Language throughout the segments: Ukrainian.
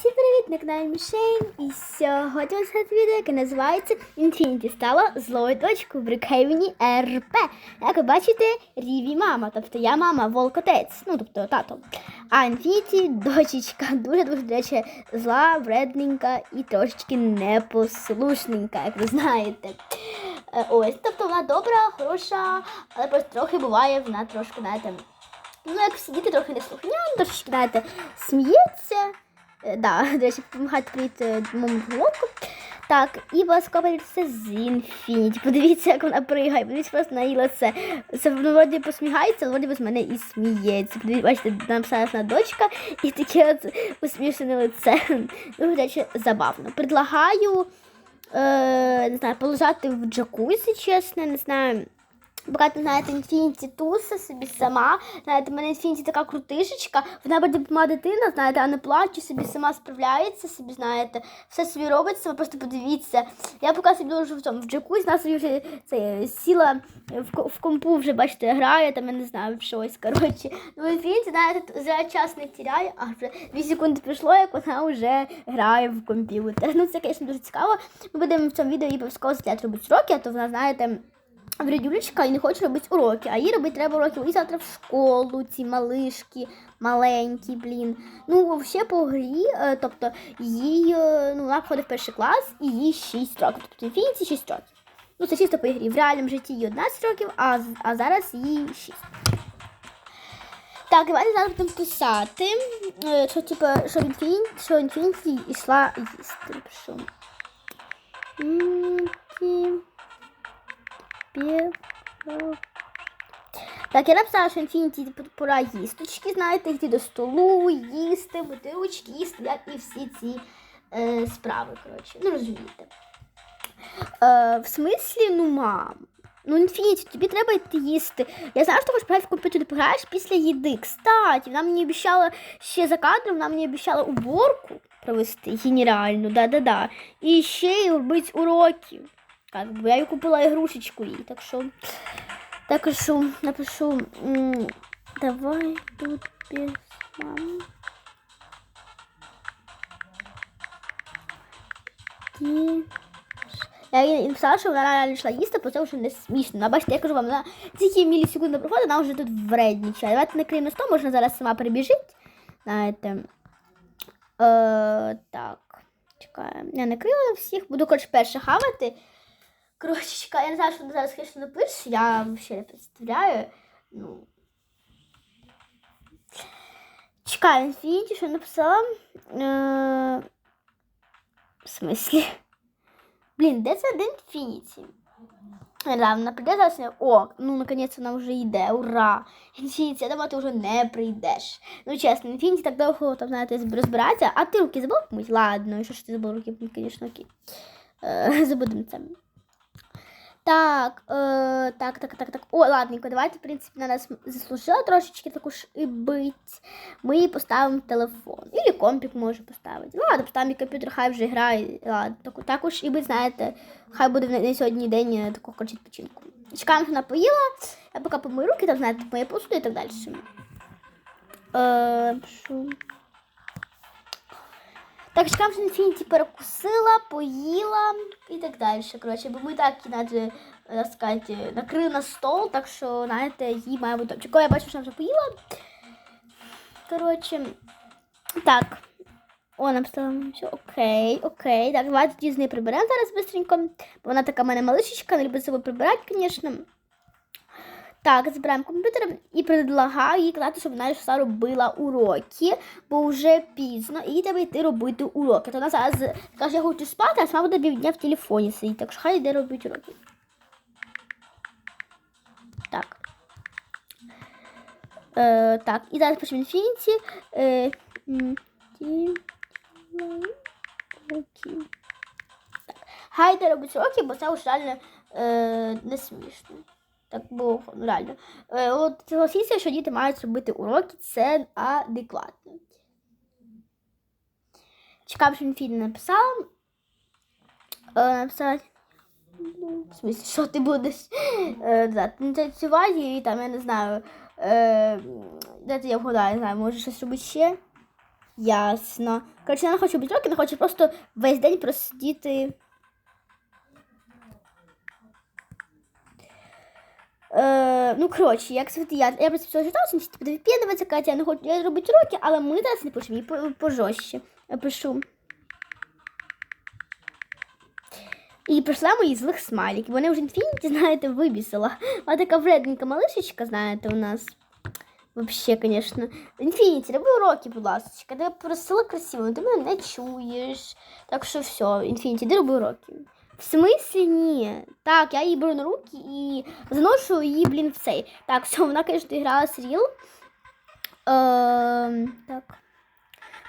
Всім привіт, на каналі Мішень. І сьогодні у нас відео, яке називається Infinity стала злою дочкою в Брикхейвені РП. Як ви бачите, Ріві мама, тобто я мама, волк-отець, ну тобто тато. А Infinity дочечка, дуже дуже до речі, зла, вредненька і трошечки непослушненька, як ви знаєте. Е, Ось, тобто вона добра, хороша, але просто трохи буває, вона трошки, знаєте, ну як всі трохи неслухняні, трошечки, знаєте, сміється. Е, Да, до речі, допомагати привіт моєму. Так, і обов'язково все з Інфініті. Подивіться, як вона пригає. Подивіться просто на її лице. Це вроді посміхається, вроді з мене і сміється. Подивіться, бачите, написала на дочка і таке от усмішене лице. Ну, речі, забавно. Предлагаю, е, не знаю, полежати в джакузі, чесно, не знаю. Багато, знаєте, інфініті туса собі сама. Знаєте, в мене інфініті така крутишечка. Вона буде мала дитина, знаєте, а не плаче, собі сама справляється, собі, знаєте, все собі робить, сама просто подивіться. Я поки собі дуже в цьому в джакузі, собі вже це, сіла в, в компу, вже, бачите, грає, там, я не знаю, в щось, коротше. Ну, інфініті, знаєте, вже час не тіряє, а вже 2 секунди пройшло, як вона вже грає в комп'ютер. Ну, це, звісно, дуже цікаво. Ми будемо в цьому відео їй обов'язково робити уроки, а то вона, знаєте, Вредюлечка і не хоче робити уроки, а їй робити треба уроки. І завтра в школу, ці малишки, маленькі, блін. Ну, взагалі по грі, е, тобто їй, е, ну, вона входить в перший клас і їй 6 років. Тобто інфініці 6 років. Ну, це чисто по грі. В реальному житті їй 11 років, а, а зараз їй 6. Так, давайте зараз будемо писати, е, що, типу, що інфініті, що інфініті йшла їсти. Інфініті. Пі- Так, я написала, що інфініті пора їсточки, знаєте, йти до столу, їсти, бутилочки, їсти, як і всі ці е, справи, коротше. Ну, розумієте. Е, в смислі, ну, мам. Ну, інфініті, тобі треба йти їсти. Я знаю, що ти хочеш в комп'ютері, пограєш після їди. Кстати, вона мені обіцяла ще за кадром, вона мені обіцяла уборку провести генеральну, да-да-да. І ще й робити уроки. Как бы я їй купила ігрушечку їй, так що. Так що напишу. Давай тут без мами. Ті- Я їй написала, що вона реально йшла їсти, бо це вже не смішно. А бачите, я кажу вам, на тільки мілісекунди проходить, вона вже тут вреднічає. Давайте накриємо на 100, можна зараз сама прибіжить. Знаєте. Е, так. Чекаємо. Я накрила всіх. Буду, коротше, перше хавати. Коротше, я не знаю, що вона зараз, звісно, напише, я ще не представляю. Ну. Чекаю, інфініті, що написала. Е, в смислі? Блін, де це? Да, вона прийде зараз. О, ну наконець вона вже йде. Ура! Інфініті, я думаю, ти вже не прийдеш. Ну чесно, інфініті так довго там, знаєте, розбиратися, а ти руки забув помить? Ладно, і що ж ти забув руки звісно, окей. Е, забудемо це. Так, е, так, так, так, так. О, ладненько, давайте, в принципі, на нас заслужила трошечки таку ж і бить. Ми їй поставимо телефон. Ілі компік може поставити. Ну, ладно, поставимо і комп'ютер, хай вже грає. Ладно, так, також і бить, знаєте, хай буде в на сьогодні день е, такого коротше, відпочинку. Чекаємо, що вона поїла. Я поки помию руки, там, знаєте, моє посуду і так далі. Е? Так, що Інфініті перекусила, поїла і так далі. Коротше, бо ми так іначе, так сказати, накрили на стол, так що, знаєте, їй має бути. Чекаю, я бачу, що вона вже поїла. Коротше, так. О, написала, все, окей, окей. Так, давайте тоді з нею приберемо зараз быстренько. Бо вона така в мене малишечка, не любить себе прибирати, звісно. Так, збираємо комп'ютер і предлагаю їй казати, щоб вона йшла робила уроки, бо вже пізно, і треба йти робити уроки. То вона зараз каже, я хочу спати, а сама буде півдня в телефоні сидіти, так що хай йде робити уроки. Так. Е, так, і зараз пишемо інфініті. Е. Хай йде робити уроки, бо це вже реально е, не смішно. Так було ну, реально. Е, от согласіться, що діти мають робити уроки, це адекватно. Чекав, що він написав. Е, написав. ну, В смысле, що ти будеш е, танцювати і там, я не знаю. Е, де ти я вгадаю, не знаю, може щось робити ще? Ясно. Коротше, вона не хоче бути роки, вона хоче просто весь день просидіти. Е, ну, коротше, як звати я, я просто все що типу, відп'єдуватися, Катя, я не хочу робити уроки, але ми зараз не пишемо, їй пожорстче. Пишу. І прийшла мої злих смайликів. Вони вже інфініті, знаєте, вибісила. А така вредненька малишечка, знаєте, у нас. Вообще, конечно. Інфініті, роби уроки, будь ласка. Ти просила красиво, ти мене не чуєш. Так що все, інфініті, роби уроки. В смислі ні. Так, я її беру на руки і заношу її, блін, в цей. Так, все, вона, звісно, грала серіал. Ем, так.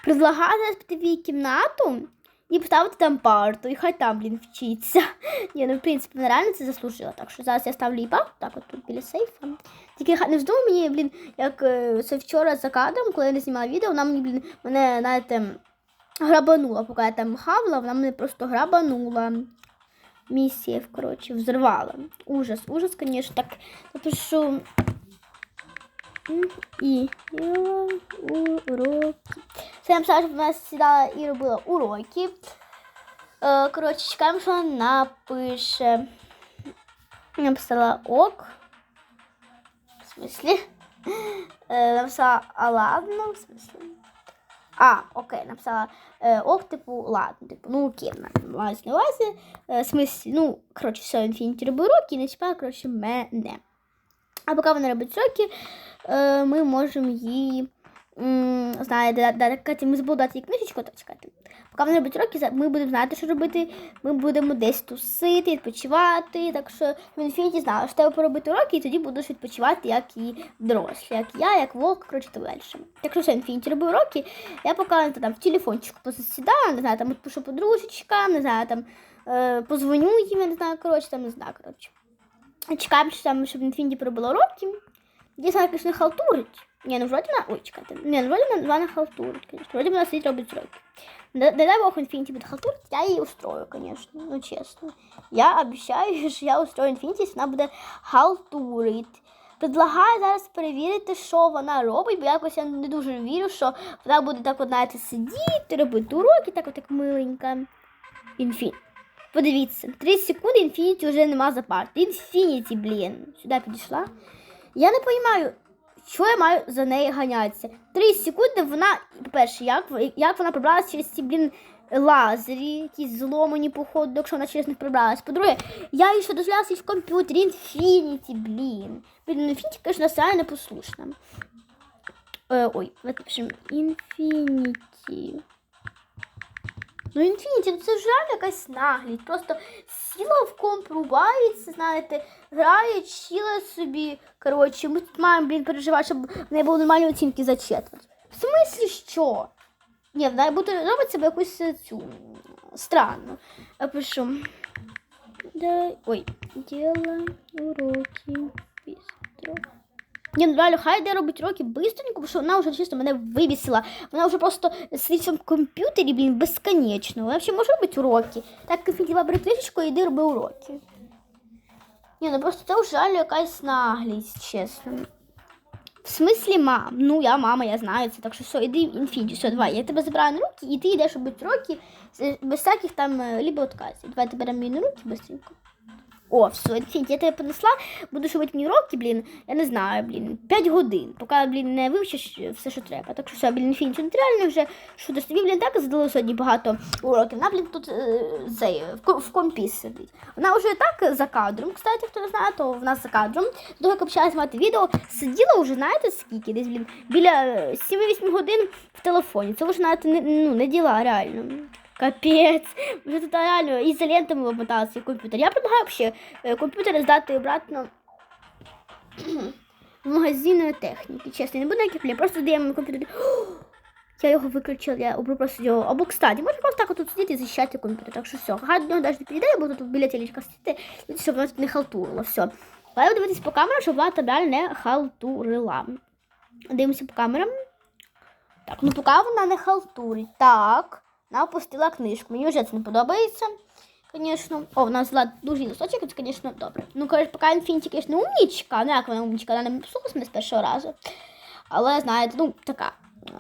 Предлагаю піти в її кімнату і поставити там парту, і хай там, блін, вчиться. Ні, ну, в принципі, вона реально це заслужила. Так що зараз я ставлю її парту, так, от тут біля сейфа. Тільки не вздумай мені, блін, як е, це вчора за кадром, коли я не знімала відео, вона мені, блін, мене, знаєте, грабанула, поки я там хавала, вона мене просто грабанула. Місія, коротше, взорвала. Ужас, ужас, звісно. Так, напишу. М, І я уроки. Це я написала, щоб вона сідала і робила уроки. Е, коротше, чекаємо, що вона напише. Я Написала ок. В смислі? Е, написала, а ладно, в смислі. А, окей, написала е, ок, типу, ладно, типу, ну окей, мається на увазі. Е, смислі, ну, коротше, все, інфініті робить уроки і не чіпає, коротше, мене. А поки вона робить уроки, е, ми можемо м, знаєте, да- да- Катя, ми забули дати їй книжечку, то чекайте. Поки вона робить уроки, ми будемо знати, що робити. Ми будемо десь тусити, відпочивати. Так що в інфініті знала, що треба поробити уроки, і тоді будеш відпочивати, як і дорослі, як я, як волк, коротше, так далі. Так що інфініті робив уроки. Я поки там в телефончику посідаю, не знаю, там пишу подружечкам, не знаю, там е, позвоню їм, я не знаю, коротше, там не знаю, коротше. Чекаємо, що там, щоб інфініті поробила уроки. Вона, звісно, халтурить. Ні, ну вроді вона... Ой, чекайте. Ні, ну вроді вона, вона халтурить, звісно. Вроді вона сидить робить уроки. Не не дай Бог Инфинити будет халтурить, я її устрою, конечно, ну чесно. Я обіцяю, що я устрою Інфініті, якщо вона буде халтурить. Предлагаю зараз перевірити, що вона робить, бо якось я не дуже вірю, що вона буде так, знаєте, сидіти, робити уроки, так от миленька. Інфін. Подивіться, 30 секунд Інфініті вже нема за парт. Інфініті, блін. Сюди підійшла. Я не розумію, що я маю за нею ганятися. Три секунди вона, по-перше, як, як вона прибралася через ці, блін, лазері, якісь зломані, походу, якщо вона через них прибралась. По-друге, я їй ще дозволялася в комп'ютері, Інфініті, блін. Блін, ну Інфініті, звісно, саме непослушна. Е, ой, напишемо пишемо Інфініті. Ну, Інфініті, ну це ж реально якась наглість. Просто сіла в комп, рубається, знаєте, грає, чіла собі. Коротше, ми тут маємо, блін, переживати, щоб в неї були нормальні оцінки за четверть. В смислі що? Ні, вона буде робити себе якусь е, цю м, странну. Я пишу. Дай... Ой, діла уроки бістро. Ні, ну реально, хай де робить уроки быстренько, бо що вона вже чисто мене вивісила. Вона вже просто сидить в цьому комп'ютері, блін, безконечно. Вона взагалі може робити уроки. Так, книжечку і йди роби уроки. Ні, ну просто це вже реально якась наглість, чесно. В смислі, мам? Ну, я мама, я знаю це, так що все, іди в все, давай, я тебе забираю на руки, і ти йдеш робити уроки без всяких там е, либо отказів. Давайте беремо мені на руки быстренько. О, все, я тебе понесла, будеш робити мені блін, я не знаю, блін, 5 годин, поки, блін, не вивчиш все, що треба. Так що все, блін, інфініті, ну ти реально вже, що ти тобі, блін, так задали сьогодні багато уроків. Вона, блін, тут е, цей, в, ко- в компі сидить. Вона вже так за кадром, кстати, хто не знає, то в нас за кадром. До як почала знімати відео, сиділа вже, знаєте, скільки, десь, блін, біля е, 7-8 годин в телефоні. Це вже, знаєте, не, ну, не діла, реально. Капець, вже тут реально ізолентами обмотала свій комп'ютер. Я предлагаю взагалі е, комп'ютер здати обратно в магазин техніки. Чесно, не буду ніяких просто здаємо комп'ютер. Я його виключила, я просто його. Або, кстати, можна просто так тут сидіти і захищати комп'ютер. Так що все, хай навіть підійде, буду тут біля телечка сидіти, щоб вона не халтурила. Все. Але дивитись по камерам, щоб вона далі не халтурила. Дивимося по камерам. Так, ну поки вона не халтурить. Так, вона опустила книжку. Мені вже це не подобається. Звісно. О, вона взяла дуже листочок, це, звісно, добре. Ну, коротше, поки Інфініті, звісно, умнічка. Ну, як вона умнічка, вона не послухалась мене з першого разу. Але, знаєте, ну, така.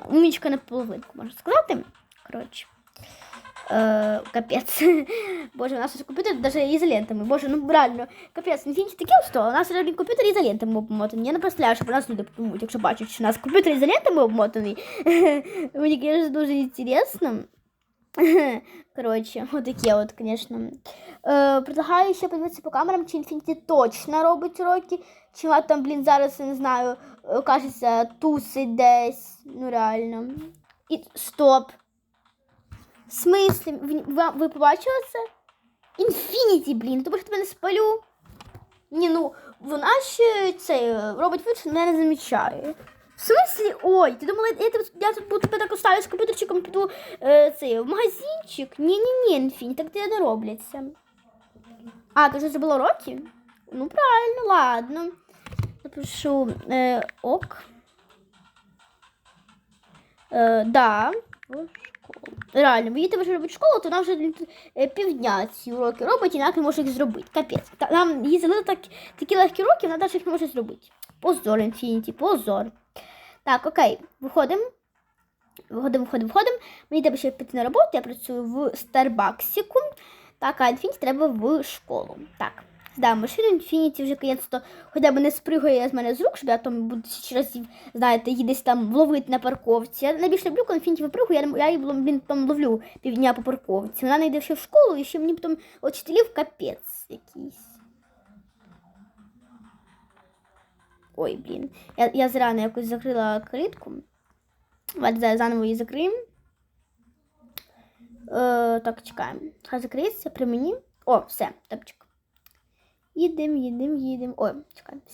умічка на половинку, можна сказати. Коротше. Е, капець. Боже, у нас уже комп'ютер даже ізолентами. Боже, ну реально, капець, інфініті таке устало. У нас реально комп'ютер ізолентами обмотаний. Я не представляю, що про нас люди подумають, якщо бачать, що у нас комп'ютер ізолентами обмотаний. Мені, конечно, дуже інтересно. Коротше, отаке от, звісно. Е, предлагаю ще подивитися по камерам, чи Infinity точно робить уроки, чи вона там, блін, зараз, я не знаю, е, кажеться, тусить десь. Ну, реально. І стоп. В смислі? Ви, ви, побачили це? Інфініті, блін, тому що тебе не спалю. Ні, ну, вона ще це е, робить вид, що не замічає. В смислі? Ой, ти думала, я, я тут буду так оставлю з комп'ютерчиком, піду е, це, в магазинчик? Ні-ні-ні, Інфіні, так не робляться. А, ти вже зробила уроки? Ну, правильно, ладно. Напишу е, ок. Е, да. Реально, їй треба вже робити школу, то вона вже півдня ці уроки робить і ніяк не може їх зробити. Капець. Нам їй так, такі легкі уроки, вона навіть їх не може зробити. Позор, Інфініті, позор. Так, окей, виходимо. Виходимо, виходимо, виходимо. Мені треба ще піти на роботу, я працюю в Старбаксіку. Так, а Інфініті треба в школу. Так, здаємо машину, Інфініті вже наконець-то хоча б не спригує з мене з рук, щоб я там буду ще разів, знаєте, її десь там ловити на парковці. Я найбільше люблю, коли Інфініті випригує, я, я її блін, там ловлю півдня по парковці. Вона не йде ще в школу, і ще мені потім учителів капець якийсь. Ой, блін. Я, я зрано якось закрила калітку. Давайте заново її закриємо. Е, так, чекаємо. Хай закриється при мені. О, все, топчик. Їдемо, їдемо, їдемо. Ой,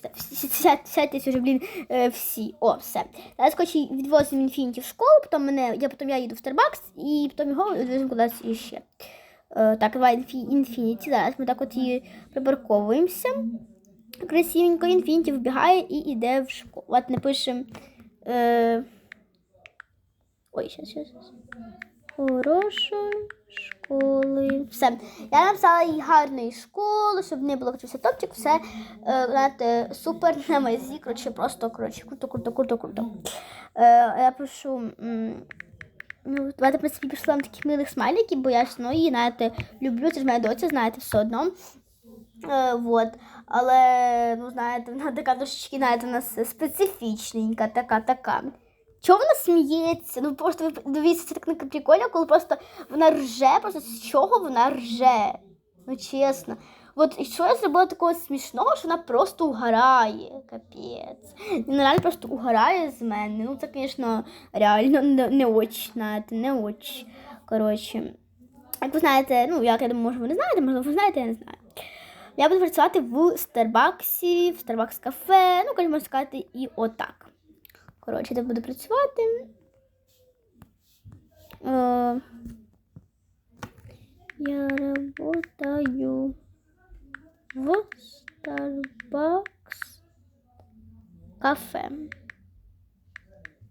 сядь- Сядьте вже, блін, е, всі. О, все. Зараз хоче відвозимо Інфініті в школу, потім мене, я потім я їду в Starbucks і потім його відвеземо кудись іще. Е, так, давай Інфініті. Зараз ми так от її припарковуємося. Красивенько Інфініті вбігає і йде в школу. От напишемо. Е... Ой, щас, щас. Хорошої школи. Все. Я написала їй гарної школи, щоб не було коротше, топчик, все е, знаєте, супер на мазі. Коротше, просто коротше, круто, круто, круто, круто. Е, я пишу. Ну, давайте, в принципі, пішла таких милих смайликів, бо я ж ну, її, знаєте, люблю, це ж моя доця, знаєте, все одно. Е, вот. Але, ну, знаєте, вона така трошечки, знаєте, у нас специфічненька, така, така. Чого вона сміється? Ну просто ви дивіться, це так прикольно, коли просто вона рже, просто з чого вона рже. Ну чесно. От що я зробила такого смішного, що вона просто угорає. Капець. Вона реально просто угорає з мене. Ну це, звісно, реально не, не очі, знаєте, не очі. Коротше. Як ви знаєте, ну як я думаю, може ви не знаєте, можливо, ви знаєте, я не знаю. Я буду працювати в Старбаксі, в Старбакс кафе, ну, можна сказати, і отак. Коротше, я буду працювати. Е, я работаю в Starbucks кафе.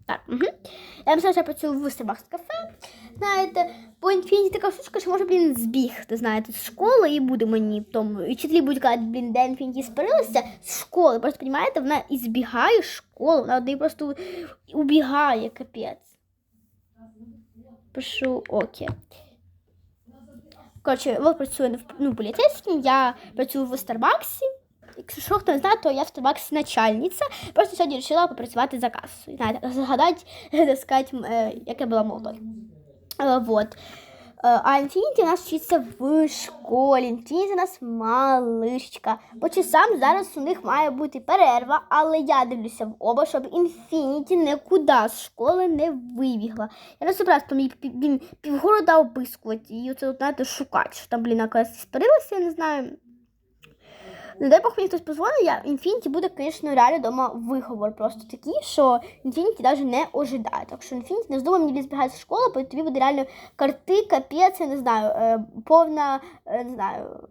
Так, угу. Я написала, що я працюю в Starbucks кафе. Знаєте, по Infinity така штучка, що може, блін, збігти, знаєте, з школи і буде мені тому. І вчителі будуть казати, блін, де Infinity спарилася з школи. Просто, розумієте, вона і збігає з школи, вона одне просто убігає, капець. Пишу окей. Коротше, ви працює ну, поліцейським, я працюю в Старбаксі. Якщо що, хто не знає, то я в Старбаксі начальниця. Просто сьогодні вирішила попрацювати за касою. Знаєте, згадати, так сказати, е, як я була молодою. Е, Вот. Е, А Інфініті у нас вчиться в школі. Інфініті у нас малишечка. По часам зараз у них має бути перерва, але я дивлюся в оба, щоб Інфініті нікуди з школи не вибігла. Я собираюсь там він півгорода обискувати і оце, знаєте, шукати, що там, блін, якась спарилася, я не знаю. Не дай Бог мені хтось позвонить, я Інфініті буде, звісно, реально вдома виговор просто такий, що Інфініті навіть не ожидає. Так що Інфініті не вздумай мені збігати з школи, бо тобі буде реально карти, капець, я не знаю, е, повна, е, не знаю,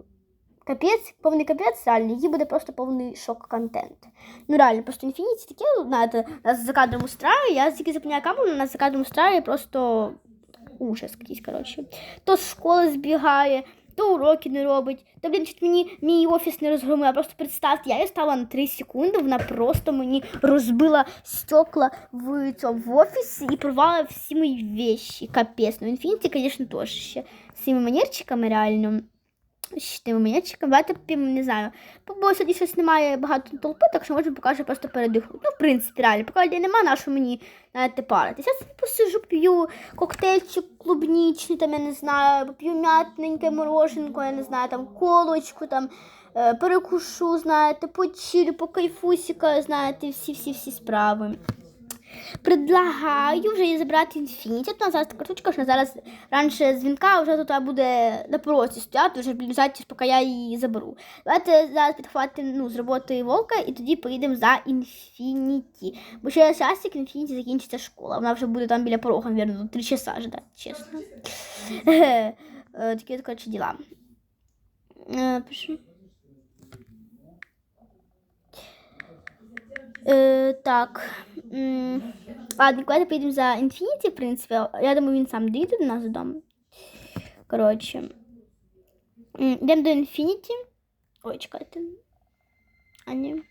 капець, повний капець, реально, її буде просто повний шок-контент. Ну реально, просто Інфініті таке, ну, знаєте, нас за кадром устраює, я тільки зупиняю камеру, нас за кадром устраює просто ужас якийсь, коротше. То з школи збігає, то уроки не робить, то, блін, чуть мені мій офіс не розгромила. Просто представте, я її стала на 3 секунди, вона просто мені розбила стекла в цьому в офісі і порвала всі мої вещи. Капець. Ну, Infinity, звісно, теж ще з цими манерчиками реально. Тими манерчиками. Давайте поп'ємо, не знаю. Бо сьогодні щось немає багато толпи, так що можемо покажу просто передихнути. Ну, в принципі, реально, поки людей нема, на що мені знаєте, паритися. Я посижу, п'ю коктейльчик клубнічний, там, я не знаю, поп'ю м'ятненьке мороженко, я не знаю, там колочку, там, е, перекушу, знаєте, почилю, по кайфусіка, знаєте, всі-всі-всі справи. Предлагаю вже забрати Infinity. Тут зараз така що зараз раніше дзвінка вже тут буде на порозі стояти, вже ближати, поки я її заберу. Давайте зараз підхватимо ну, з роботи Волка і тоді поїдемо за Infinity. Бо ще часик Infinity закінчиться школа. Вона вже буде там біля порога, мабуть, три часа ждати, чесно. Е, Такі от, коротше, діла. Е, Пишу. Е, так. Ладно, давайте поїдемо за Infinity, в принципі. Я думаю, він сам доїде до нас додому. Коротше. Йдемо до Infinity. Ой, чекайте. А ні.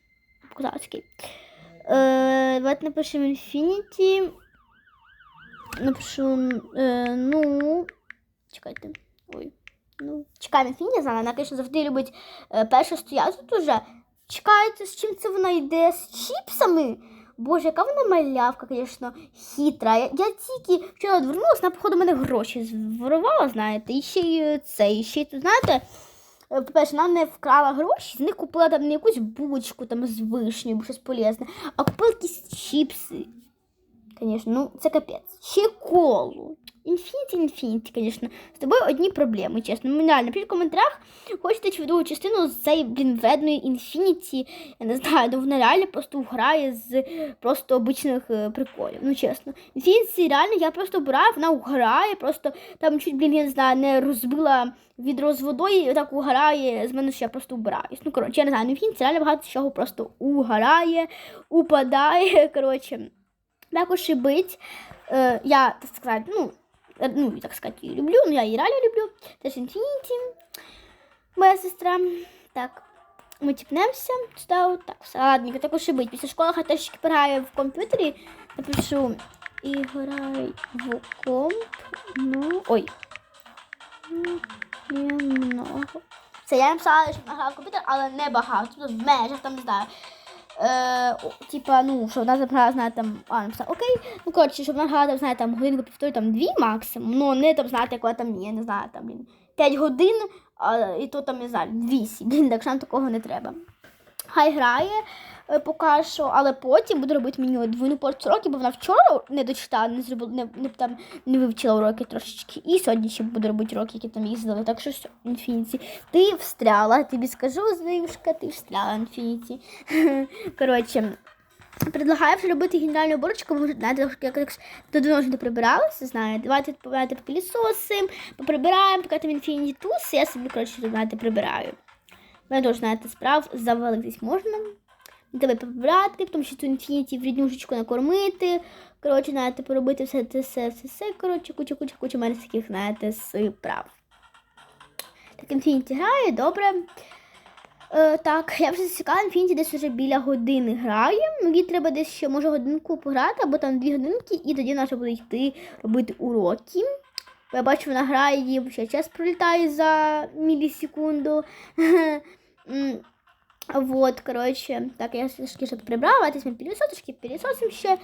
Козацький. Е, давайте напишемо Infinity. Напишу. Е, ну. Чекайте. Ой. Ну, чекаємо Infinity, знаю. Вона, звісно, завжди любить е, перше стояти тут уже. Чекайте, з чим це вона йде? З чіпсами? Боже, яка вона малявка, звісно, хитра. Я, я тільки вчора відвернулася, вона, походу, мене гроші зворувала, знаєте, і ще й е, це, і ще й тут, знаєте, е, по-перше, вона не вкрала гроші, з них купила там не якусь булочку там з вишнею, щось полезне, а купила якісь чіпси. Звісно, ну це капець. Ще колу. Інфініті, інфініті, звісно. З тобою одні проблеми, чесно. Ну, реально, в коментарях, хочете чи частину з цієї, блін, вредної інфініті. Я не знаю, ну вона реально просто грає з просто обичних е, приколів. Ну, чесно. Інфініті реально я просто обираю, вона уграє, просто там чуть, блін, я не знаю, не розбила відро з водою так угорає з мене, що я просто убираюсь. Ну, коротше, я не знаю, інфініті реально багато чого просто угорає, упадає, коротше. Також і бить. Е, я, так сказати, ну, ну, так сказати, її люблю, ну я її реально люблю. Теж Інфініті, моя сестра. Так, ми тіпнемося сюди, так, все, ладненько, також і бить. Після школи теж грає в комп'ютері, напишу і грай в комп, ну, ой, немного. Це я написала, що вона грала комп'ютер, але не багато, тобто в межах, там, не знаю, Е, типа, ну, що вона забрала, знає, там, а, написала, окей, ну, коротше, щоб вона грала, там, знає, там, годинку півтори, там, дві максимум, ну, не, там, знаєте, коли там, я не знаю, там, блін, п'ять годин, а, і то, там, не знаю, вісім, блін, так що нам такого не треба. Хай грає е, поки що, але потім буде робити мені двойну порцію уроків, бо вона вчора не дочитала, не зробила, не, не, там, не вивчила уроки трошечки, і сьогодні ще буде робити уроки, які там їй задали, так що все, Інфініті, ти встряла, тобі скажу, Знаюшка, ти встряла, Інфініті. Коротше, предлагаю вже робити генеральну уборочку, бо знаєте, якось давно вже не прибиралася, знаєте. Давайте давайте попілісосим, поприбираємо, поки там інфініті туз, я собі, коротше, знаєте, прибираю. Мене теж, знаєте, справ завалитись можна. Тебе поприбирати, тому що цю інфініті в ріднюшечку накормити. Коротше, знаєте, поробити все це, все, все, все, коротше, куча, куча, куча мене знаєте, справ. Так, інфініті грає, добре. Е, так, я вже засікала, Інфініті десь вже біля години грає. Ну, їй треба десь ще, може, годинку пограти, або там дві годинки, і тоді вже буде йти робити уроки. Бо я бачу, вона грає, їй ще час пролітає за мілісекунду. Вот, коротше, так, я трошки ще прибрала, десь ми пілісосочки, пілісосим ще.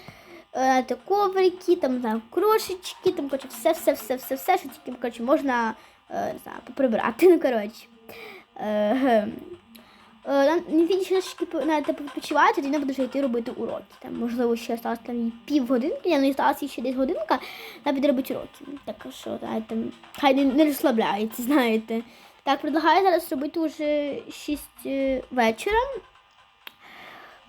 Е, коврики, там, знаю, крошечки, там, коротше, все, все, все, все, все, що тільки, коротше, можна, е, не знаю, поприбирати, ну, коротше. Е, Не фінішки знаєте, відпочивати, тоді не буде вже йти робити уроки. Там, можливо, ще осталось там півгодинки, я не осталось ще десь годинка, вона піде уроки. Так що, знаєте, хай не, не розслабляється, знаєте. Так, предлагаю зараз робити вже 6 е, вечора.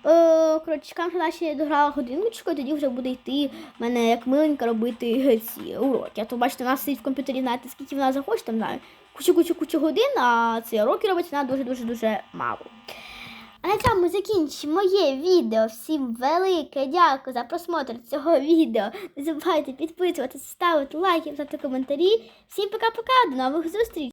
Е, коротше, що наші дограла годиночку, і тоді вже буде йти в мене як миленька робити ці уроки. А то бачите, вона сидить в комп'ютері, знаєте, скільки вона захоче, там знаю, кучу-кучу-кучу годин, а ці уроки робить вона дуже-дуже-дуже мало. А на цьому закінчимо моє відео. Всім велике дякую за просмотр цього відео. Не забувайте підписуватися, ставити лайки, писати коментарі. Всім пока-пока, до нових зустрічей!